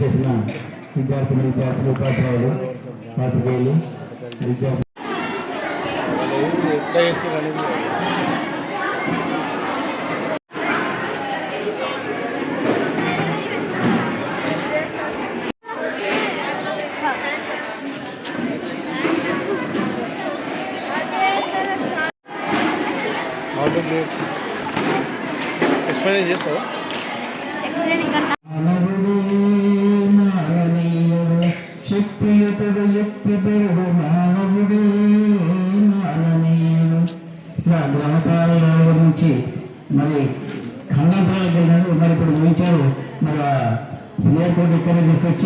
చేసిన విద్యార్థులు విద్యార్థులు ఉపాధ్యాయులు పాత్రికేయులు విద్యార్థులు వాళ్ళు ఎట్లా చేస్తారు అనేది ఎక్స్ప్లెయిన్ చేస్తావా?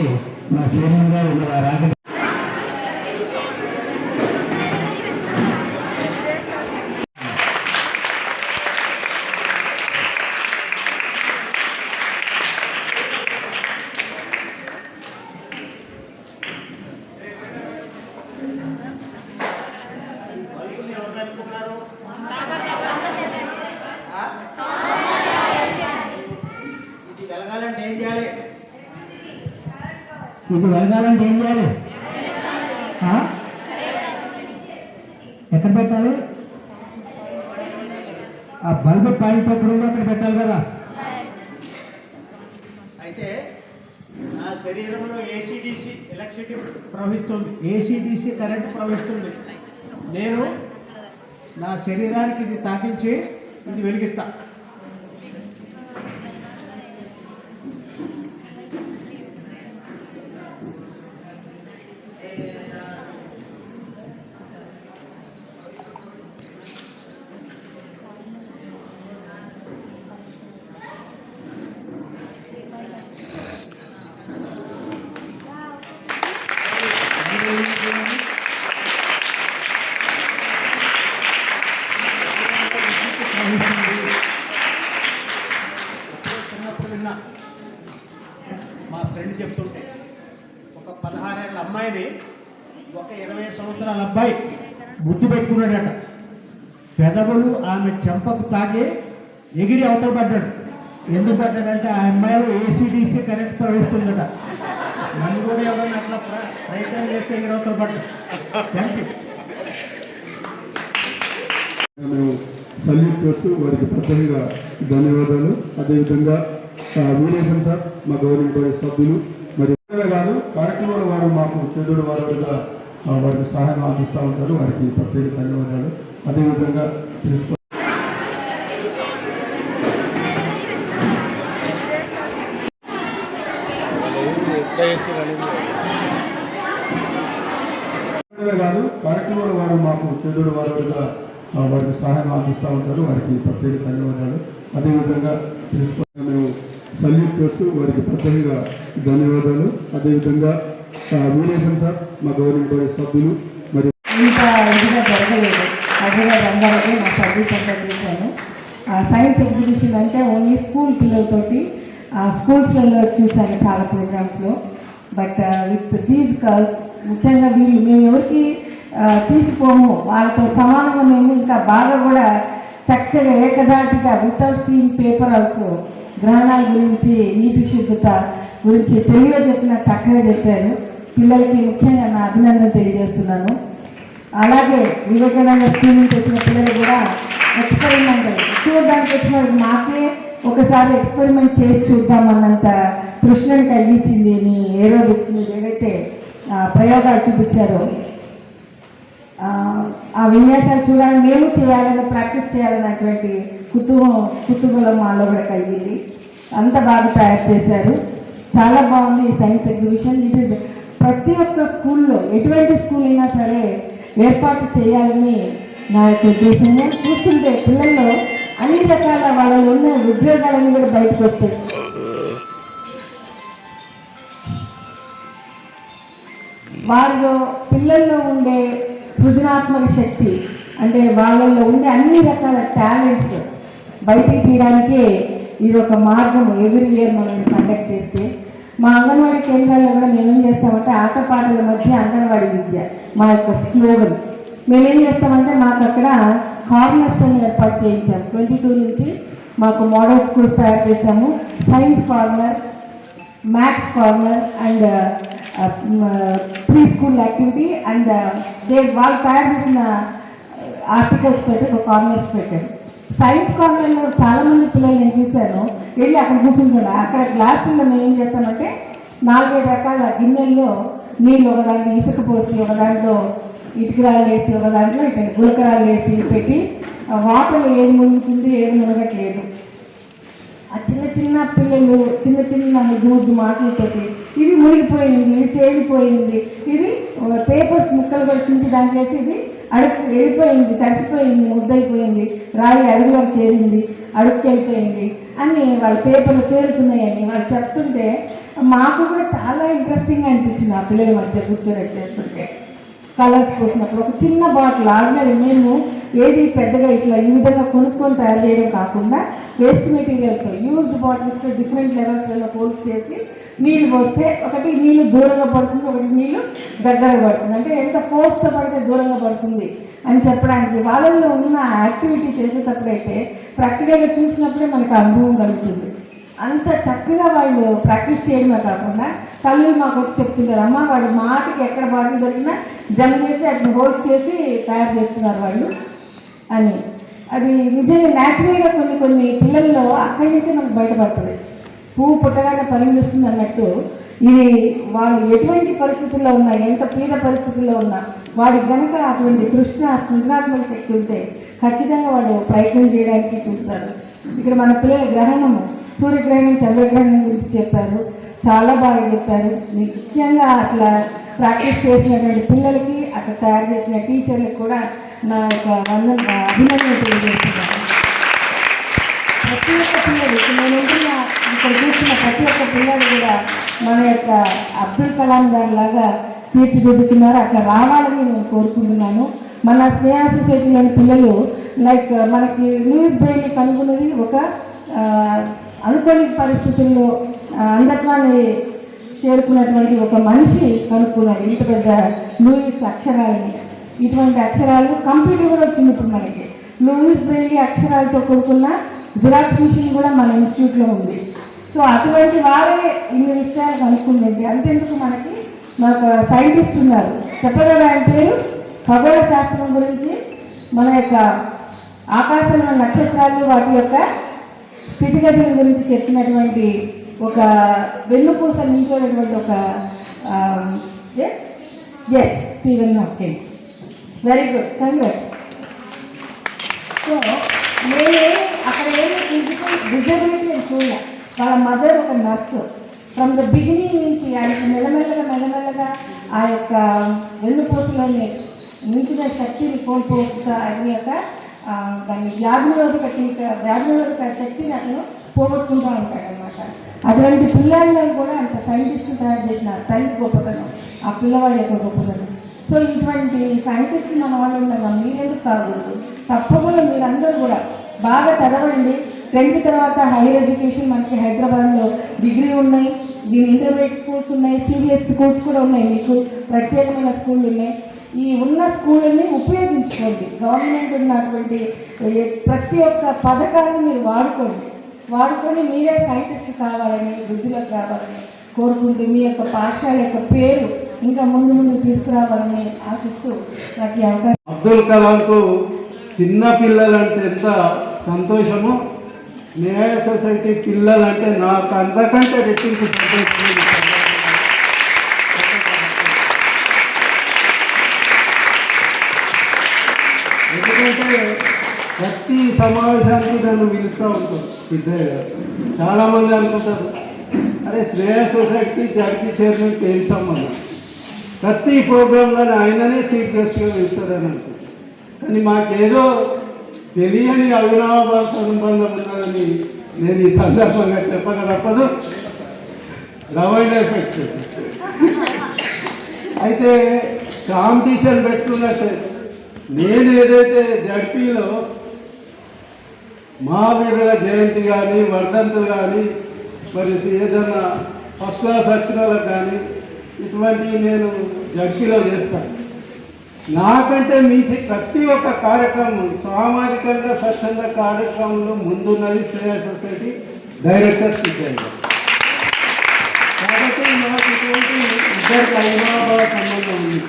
తీసుకొచ్చి మా చైర్మన్ గారు మరి ఆ రాక ఇది వెలగాలంటే ఏం చేయాలి ఇది వెలగాలంటే ఏం చేయాలి? ఎక్కడ పెట్టాలి? ఆ బల్బు పాయింట్ ఎక్కడ ఉందో అక్కడ పెట్టాలి కదా. అయితే నా శరీరంలో ఏసీడీసీ ఎలక్ట్రిసిటీ ప్రవహిస్తుంది. ఏసీడీసీ కరెంట్ ప్రవహిస్తుంది. నేను నా శరీరానికి ఇది తాకించి ఇది చిన్నప్పుడు విన్నా మా ఫ్రెండ్ చెప్తుంటే ఒక పదహారేళ్ళ అమ్మాయిని ఒక ఇరవై సంవత్సరాల అబ్బాయి బుద్ధి పెట్టుకున్నాడట. పెదవులు ఆమె చెంపకు తాగి ఎగిరి అవతల పడ్డాడు. ఎందుకు పడ్డాడంటే ఆ అమ్మాయిలో ఏసీడీసీ కరెంట్ ప్రవహిస్తుందట. నన్ను కూడా ఎవరైనా అట్లా ప్రయత్నం చేస్తే ఎగిరి అవతల పడ్డాడు. థ్యాంక్ యూ సల్యూట్ చేస్తూ వారికి ప్రత్యేకంగా ధన్యవాదాలు. అదేవిధంగా వీరేశం సార్ మా గౌరవ సభ్యులు మరి కాదు కార్యక్రమాల వారు మాకు చెడుడు వారుగా వారికి సహాయం అందిస్తూ ఉంటారు. వారికి ప్రత్యేక ధన్యవాదాలు. అదేవిధంగా తెలుసుకో కాదు కార్యక్రమాల వారు మాకు చెడుడు వారుగా వారికి సహాయం అందిస్తూ ఉంటారు. వారికి ప్రత్యేక ధన్యవాదాలు. అదేవిధంగా తెలుసుకుని మేము సల్యూట్ చేస్తూ వారికి ప్రత్యేకంగా ధన్యవాదాలు. అదేవిధంగా ఆ, వీరేశం సార్ మా గవర్నమెంట్ సభ్యులు మరి ఇంకా ఇదిగా జరగలేదు. అదిగా రంగాలకి నా సర్వీస్ అంతా చేశాను ఆ సైన్స్ ఎగ్జిబిషన్ అంటే ఓన్లీ స్కూల్ పిల్లలతోటి స్కూల్స్లలో చూశాను చాలా ప్రోగ్రామ్స్లో బట్ విత్ దీస్ గర్ల్స్ ముఖ్యంగా వీళ్ళు మేము ఎవరికి తీసిపోము. వాళ్ళతో సమానంగా మేము ఇంకా బాగా కూడా చక్కగా ఏకధాటిగా వితౌట్ సీయింగ్ పేపర్ ఆల్సో గ్రహణాల గురించి నీటి శుద్ధత గురించి తెలివిగా చెప్పిన చక్కగా చెప్పాను పిల్లలకి ముఖ్యంగా నా అభినందన తెలియజేస్తున్నాను. అలాగే వివేకానంద స్కూల్ నుంచి వచ్చిన పిల్లలు కూడా ఎక్స్పెరిమెంట్ చూడడానికి వచ్చిన మాకే ఒకసారి ఎక్స్పెరిమెంట్ చేసి చూద్దామన్నంత కృష్ణని కలిగించింది మీ ఏరోబిక్స్ మీరు ఏదైతే ప్రయోగాలు చూపించారో. ఆ, విన్యాసాలు చూడాలని మేము చేయాలని ప్రాక్టీస్ చేయాలన్నటువంటి కుతూహం కుతూహలం మాలో కూడా కలిగింది. అంత బాగా తయారు చేశారు. చాలా బాగుంది ఈ సైన్స్ ఎగ్జిబిషన్. ఇట్ ఈస్ ప్రతి ఒక్క స్కూల్లో ఎటువంటి స్కూల్ అయినా సరే ఏర్పాటు చేయాలని నా యొక్క ఉద్దేశము చూస్తుంటే పిల్లల్లో అన్ని రకాల వాళ్ళలో ఉన్న ఉద్యోగాలన్నీ కూడా బయటకు వస్తాయి. వాళ్ళు పిల్లల్లో ఉండే సృజనాత్మక శక్తి అంటే వాళ్ళల్లో ఉండే అన్ని రకాల టాలెంట్స్ బయటికి తీయడానికే ఇది ఒక మార్గం ఎవ్రీ ఇయర్ మనం కండక్ట్ చేస్తే. మా అంగన్వాడీ కేంద్రాల్లో కూడా మేమేం చేస్తామంటే ఆటపాటల మధ్య అంగన్వాడీ విద్య మా యొక్క స్లోగన్ మేమేం చేస్తామంటే మాకు అక్కడ కార్నర్స్ అని ఏర్పాటు చేయించాం ట్వంటీ టూ నుంచి మాకు మోడల్ స్కూల్స్ తయారు చేశాము. Science corner maths corner and pre school activity and they వాళ్ళు తయారు చేసిన uh, ఆర్టికల్స్ పెట్టి ఒక కార్నర్స్ పెట్టారు. సైన్స్ కార్నర్లో చాలామంది పిల్లలు నేను చూశాను. వెళ్ళి అక్కడ కూర్చుంటున్నా అక్కడ క్లాసుల్లో మేము ఏం చేస్తామంటే నాలుగైదు రకాల గిన్నెల్లో నీళ్ళు ఒక దాంట్లో ఇసుక పోసి ఒక దాంట్లో ఇటుకరాలు వేసి ఒక దాంట్లో ఇట్లా గులకరాలు వేసి పెట్టి వాటర్ ఏది మునుగుతుంది ఏది మునగట్లేదు. ఆ చిన్న చిన్న పిల్లలు చిన్న చిన్న ముద్దు మాటలతోటి ఇది మునిగిపోయింది ఇది తేలిపోయింది. ఇది పేపర్స్ ముక్కలు కూడా చించి దాంట్లో వేసి ఇది అడుగు వెళ్ళిపోయింది తడిసిపోయింది ముద్దయిపోయింది. రాయి అడుగులోకి చేరింది అడుగుకి వెళ్ళిపోయింది అని వాళ్ళ పేపర్లు తేలుతున్నాయని వాళ్ళు చెప్తుంటే మాకు కూడా చాలా ఇంట్రెస్టింగ్ అనిపించింది ఆ పిల్లల మధ్య కూర్చొని చేస్తుంటే. కలర్స్ పోసినప్పుడు ఒక చిన్న బాటిల్ ఆర్డినరీ మేము ఏది పెద్దగా ఇట్లా ఈ విధంగా కొనుక్కొని తయారు చేయడం కాకుండా వేస్ట్ మెటీరియల్తో యూజ్డ్ బాటిల్స్తో డిఫరెంట్ లెవెల్స్లలో పోల్స్ చేసి నీళ్ళు పోస్తే ఒకటి నీళ్ళు దూరంగా పడుతుంది ఒకటి నీళ్ళు దగ్గర పడుతుంది. అంటే ఎంత ఫోర్స్తో పడితే దూరంగా పడుతుంది అని చెప్పడానికి వాళ్ళల్లో ఉన్న యాక్టివిటీ చేసేటప్పుడైతే ప్రాక్టికల్గా చూసినప్పుడే మనకు అనుభవం కలుగుతుంది. అంత చక్కగా వాళ్ళు ప్రాక్టీస్ చేయడమే కాకుండా తల్లి మాకు వచ్చి చెప్తున్నారు అమ్మ వాడి మాటకి ఎక్కడ బాటిల్ దొరికినా జమ చేసి అట్లా హోల్స్ చేసి తయారు చేస్తున్నారు వాళ్ళు అని. అది నిజంగా న్యాచురల్గా కొన్ని కొన్ని పిల్లల్లో అక్కడి నుంచే మనకు బయటపడుతుంది. పువ్వు పుట్టగానే పరిమిస్తుంది అన్నట్టు ఇది వాళ్ళు ఎటువంటి పరిస్థితుల్లో ఉన్నా ఎంత పీడ పరిస్థితుల్లో ఉన్నా వాడికి కనుక అటువంటి కృష్ణ సృజనాత్మక శక్తి ఉంటే ఖచ్చితంగా వాడు ప్రయత్నం చేయడానికి చూస్తారు. ఇక్కడ మన పిల్లల గ్రహణము సూర్యగ్రహణం చంద్రగ్రహణం గురించి చాలా బాగా చెప్పారు. ముఖ్యంగా అట్లా ప్రాక్టీస్ చేసినటువంటి పిల్లలకి అక్కడ తయారు చేసిన టీచర్లకు కూడా నా యొక్క వందన అభినందన తెలియజేస్తున్నాను. ప్రతి ఒక్క పిల్లలు ఇప్పుడు నేను ఇక్కడ చూసిన ప్రతి ఒక్క పిల్లలు కూడా మన యొక్క అబ్దుల్ కలాం గారి లాగా తీర్చిదిద్దుతున్నారు. అట్లా రావాలని నేను కోరుకుంటున్నాను. మన స్నేహ సొసైటీలోని పిల్లలు లైక్ మనకి న్యూస్ బ్రెయిన్ కనుగొన్నది ఒక అనుకోని పరిస్థితుల్లో అంధత్వాన్ని చేరుకున్నటువంటి ఒక మనిషి కనుక్కున్నాడు. ఇంత పెద్ద లూయిస్ అక్షరాలని. ఇటువంటి అక్షరాలు కంప్యూటర్ కూడా వచ్చింది ఇప్పుడు మనకి లూయిస్ బ్రెయిలీ అక్షరాలతో కూడుకున్న జిరాక్స్ మిషన్ కూడా మన ఇన్స్టిట్యూట్లో ఉంది. సో అటువంటి వారే ఇన్ని విషయాలు కనుక్కుందండి అంతెందుకు మనకి? మాకు సైంటిస్ట్ ఉన్నారు. చెప్పగలరా ఆయన పేరు? ఖగోళ శాస్త్రం గురించి మన యొక్క ఆకాశంలో నక్షత్రాలు వాటి యొక్క స్థితిగతుల గురించి చెప్పినటువంటి ఒక వెన్నుపూస నించోనటువంటి ఒక yes yes Stephen Hawkins very good congrats so నేను అక్కడ ఏమి ఫిజికల్ డిజబిలిటీ నేను చూడలే. వాళ్ళ మదర్ ఒక నర్సు ఫ్రమ్ ద బిగినింగ్ నుంచి ఆయనకి మెల్లమెల్లగా మెల్లమెల్లగా ఆ యొక్క వెన్నుపూసలోని మించిన శక్తిని కోల్పోతా ఆయన యొక్క దాన్ని వ్యాధినిరోధక టీకా వ్యాధినిరోధక శక్తిని అతను పోగొట్టుకుంటూ ఉంటాడనమాట అటువంటి పిల్లల్లో కూడా అంత సైంటిస్టులు తయారు చేసిన తల్లి గొప్పతనం ఆ పిల్లవాడి యొక్క గొప్పతనం. సో ఇటువంటి సైంటిస్ట్ మన వాళ్ళు ఉండగా మీరెందుకు కాకూడదు? తప్పకుండా మీరందరూ కూడా బాగా చదవండి. టెన్త్ తర్వాత హైయర్ ఎడ్యుకేషన్ మనకి హైదరాబాద్లో డిగ్రీ ఉన్నాయి దీని ఇంటర్మీడియట్ స్కూల్స్ ఉన్నాయి సీబీఎస్ స్కూల్స్ కూడా ఉన్నాయి మీకు ప్రత్యేకమైన స్కూళ్ళు ఉన్నాయి. ఈ ఉన్న స్కూళ్ళని ఉపయోగించుకోండి. గవర్నమెంట్ ఉన్నటువంటి ప్రతి ఒక్క పథకాన్ని మీరు వాడుకోండి. వాడుకొని మీరే సైంటిస్ట్ కావాలని వృద్ధిలోకి రావాలని కోరుకుంటూ మీ యొక్క పాఠశాల యొక్క పేరు ఇంకా ముందు ముందు తీసుకురావాలని ఆశిస్తూ నాకు ఈ అవకాశం అబ్దుల్ కలాంకు చిన్న పిల్లలంటే ఎంత సంతోషమో? న్యాయ సొసైటీ పిల్లలంటే నాకు అంతకంటే రెట్టింపు సంతోషం ప్రతి సమావేశానికి నన్ను పిలుస్తూ ఉంటారు. ఇద్దరే చాలామంది అనుకుంటారు అరే శ్రేయ సొసైటీ జడ్పీ చైర్మన్ ఏం సంబంధం ప్రతి ప్రోగ్రాంలో ఆయననే చీఫ్ గెస్ట్గా పిలుస్తారని అనుకుంటారు. కానీ మాకేదో తెలియని అవినాభావ సంబంధం ఉన్నదని నేను ఈ సందర్భంగా చెప్పక తప్పదు. రవైడ్ ఎఫెక్ట్. అయితే కాంపిటీషన్ పెట్టుకున్నట్టే నేను ఏదైతే జడ్పీలో మహావీరుల జయంతి కానీ వర్ధంతులు కానీ మరి ఏదన్నా ఫస్ట్ క్లాస్ వచ్చిన వాళ్ళకి కానీ ఇటువంటివి నేను జడ్పీలో చేస్తాను. నాకంటే మించి ప్రతి ఒక్క కార్యక్రమం సామాజికంగా స్వచ్ఛంద కార్యక్రమంలో ముందున్నది శ్రేయ సొసైటీ డైరెక్టర్ సిద్ధయ్య. ఇద్దరికి అవినాభావ సంబంధం ఉంది.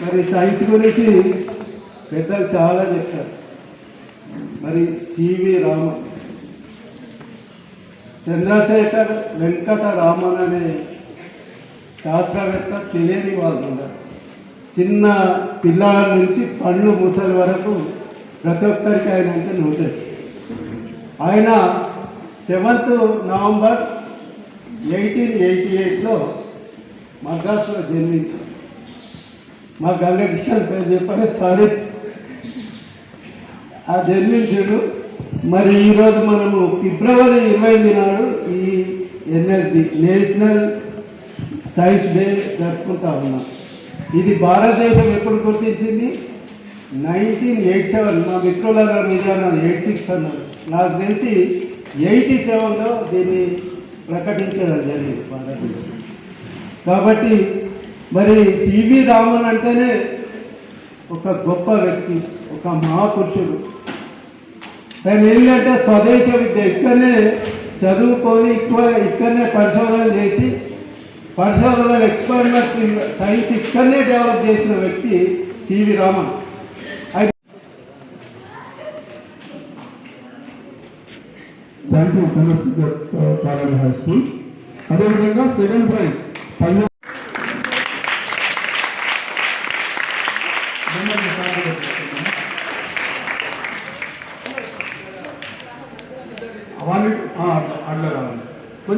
మరి సైన్స్ గురించి పెద్దలు చాలా చెప్పారు. మరి సివి రామన్ చంద్రశేఖర్ వెంకట రామన్ అనే శాస్త్రవేత్త తెలియని వాళ్ళు ఉన్నారు చిన్న పిల్లల నుంచి పళ్ళు ముసలి వరకు ప్రతి ఒక్కరికి ఆయన అంటే ఉంటుంది ఆయన సెవెంత్ నవంబర్ ఎయిటీన్ ఎయిటీ ఎయిట్లో మద్రాసులో జన్మించారు. మా గంగ పేరు చెప్పాలి సారీ. ఆ జన్మించాడు మరి ఈరోజు మనము ఫిబ్రవరి ఇరవై నాడు ఈ ఎన్ఎస్డి నేషనల్ సైన్స్ డే జరుపుకుంటా ఉన్నాం. ఇది భారతదేశం ఎప్పుడు గుర్తించింది? Nineteen eight seven. మా మిత్రుల మీద ఎయిట్ సిక్స్ అన్నారు. నాకు తెలిసి ఎయిటీ సెవెన్లో దీన్ని ప్రకటించడం జరిగింది భారతదేశం. కాబట్టి మరి సివి రామన్ అంటేనే ఒక గొప్ప వ్యక్తి ఒక మహాపురుషుడు. నేను ఏంటంటే స్వదేశ విద్య ఇక్కడనే చదువుకొని ఇక్కడ ఇక్కడనే పరిశోధన చేసి పరిశోధన ఎక్స్పెరిమెంట్స్ సైన్స్ ఇక్కడనే డెవలప్ చేసిన వ్యక్తి CV Raman. Thank you Chandrasekhar college high school అదేవిధంగా సెకండ్ ప్రైజ్ పల్లె వాళ్ళు అట్లా రావాలి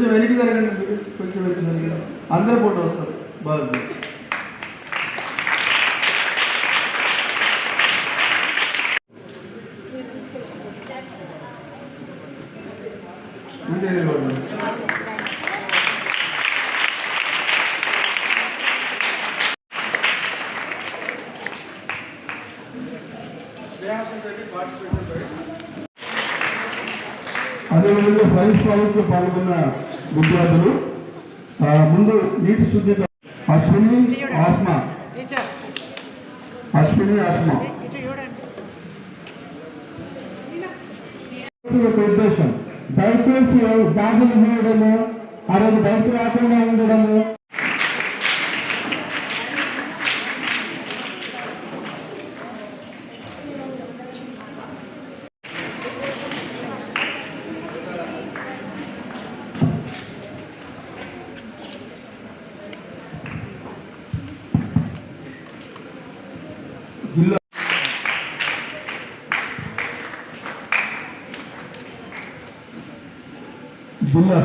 కొంచెం వెనక్కి జరగండి మీరు. కొంచెం వెనక్కి జరగండి అందరూ ఫోటో వస్తారు బాగుంది అంతే నిలబడండి. అదేవిధంగా సైన్స్ పాల్గొన్న విద్యార్థులు ముందు నీటి శుద్ధి అశ్విని ఆస్మ. అశ్విని ఆస్మ. ఉద్దేశం. దయచేసి గాజులు మూయడము ఆ రోజు బయటకు రాకుండా ఉండడము జిల్లా జిల్లా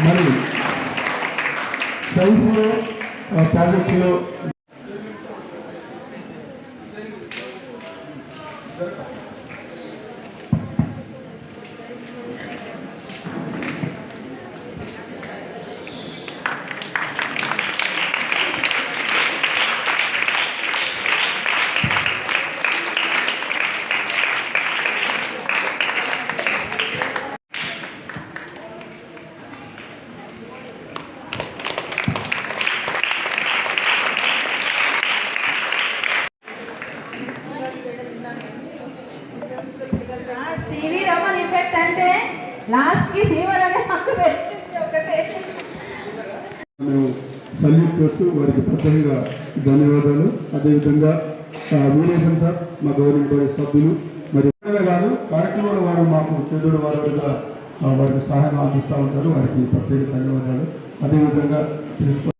మరి సైన్స్లో ప్రాజెక్టులో సివి రమన్ ఎఫెక్ట్ అంటే మాకు ఒకటే. మేము సల్యూట్ చేస్తూ వారికి ప్రత్యేకంగా ధన్యవాదాలు. అదేవిధంగా ఆ, వీరేశం సార్ మా గవర్నమెంట్ సభ్యులు మరి కాదు కార్యక్రమంలో వారు మాకు చెదుడు వారుగా వారికి సహాయం అందిస్తూ ఉంటారు. వారికి ప్రత్యేక ధన్యవాదాలు. అదేవిధంగా ప్రిన్సిపల్